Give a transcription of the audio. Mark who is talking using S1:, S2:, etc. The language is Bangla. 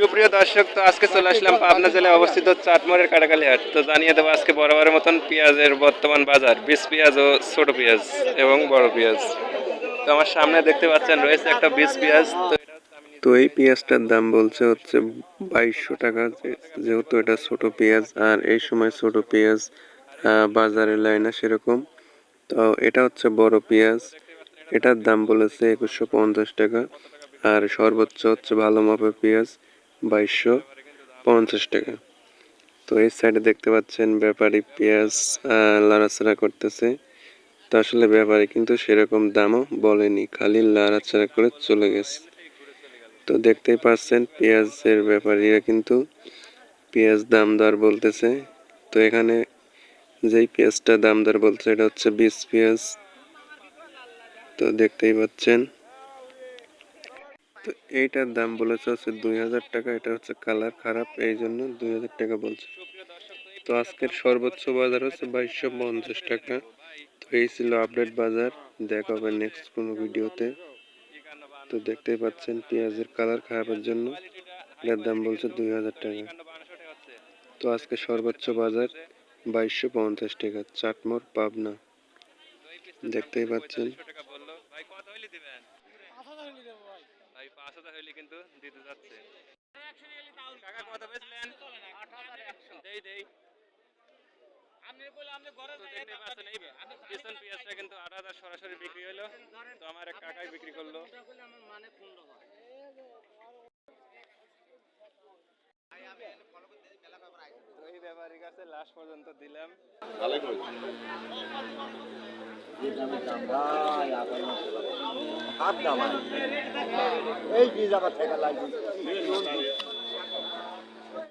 S1: সুপ্রিয় দর্শক, তো আজকে চলে আসলাম পাবনা জেলায় অবস্থিত চাটমোড়ের কাটাকালি হাট। তো জানিয়ে দেবো আজকে বরাবরের মতন পেঁয়াজের বর্তমান বাজার বিশ পেঁয়াজ ও ছোট পেঁয়াজ এবং বড় পেঁয়াজ। তো আমার সামনে দেখতে পাচ্ছেন, রয়েছে একটা বিশ পেঁয়াজ। তো তো এই পেঁয়াজটার দাম বলছে হচ্ছে বাইশশো টাকা যেহেতু এটা ছোট পেঁয়াজ, আর এই সময় ছোট পেঁয়াজ বাজারে লায় না সেরকম। তো এটা হচ্ছে বড় পেঁয়াজ। এটার দাম বলেছে একুশশো পঞ্চাশ টাকা, আর সর্বোচ্চ হচ্ছে ভালো মাপের পেঁয়াজ। বাইশশো পঞ্চাশ টাকা। তো এই সাইডে দেখতে পাচ্ছেন ব্যাপারী পেঁয়াজ লাড়াচাড়া করতেছে। তো আসলে ব্যাপারী কিন্তু সেরকম দামও বলেনি, খালি লাড়াচাড়া করে চলে গেছে। তো দেখতেই পাচ্ছেন পেঁয়াজের ব্যাপারীরা কিন্তু পেঁয়াজ দাম দর বলতেছে। তো এখানে যেই পেঁয়াজটা দাম দর বলছে এটা হচ্ছে বিশ পেঁয়াজ। তো দেখতেই পাচ্ছেন তো এইটার দাম বলেছে হচ্ছে দুই হাজার টাকা। এটা হচ্ছে কালার খারাপ, এই জন্য দুই হাজার টাকা বলছে। তো আজকের সর্বোচ্চ বাজার হচ্ছে বাইশশো পঞ্চাশ টাকা। তো এই ছিল আপডেট বাজার। দেখা হবে নেক্সট কোনো ভিডিওতে। তো দেখতেই পাচ্ছেন পেঁয়াজের কালার খারাপের জন্য। এটার দাম বলছে দুই হাজার টাকা। তো আজকে সর্বোচ্চ বাজার বাইশশো পঞ্চাশ টাকা। চাটমোর, পাবনা। দেখতেই পাচ্ছেন। হাজার হইলে কিন্তু দিতে যাচ্ছে। কাকা কত বেচলেন দেই দেই। তো দেখতেই পাচ্ছেন এই পিছন পেঁয়াজটা কিন্তু আট হাজার সরাসরি বিক্রি হলো তো আমার এক কাকাই বিক্রি করল। তো ব্যাপারীর কাছে লাস্ট পর্যন্ত দিলাম।
S2: এই বীজ আবার থেকে লাগবে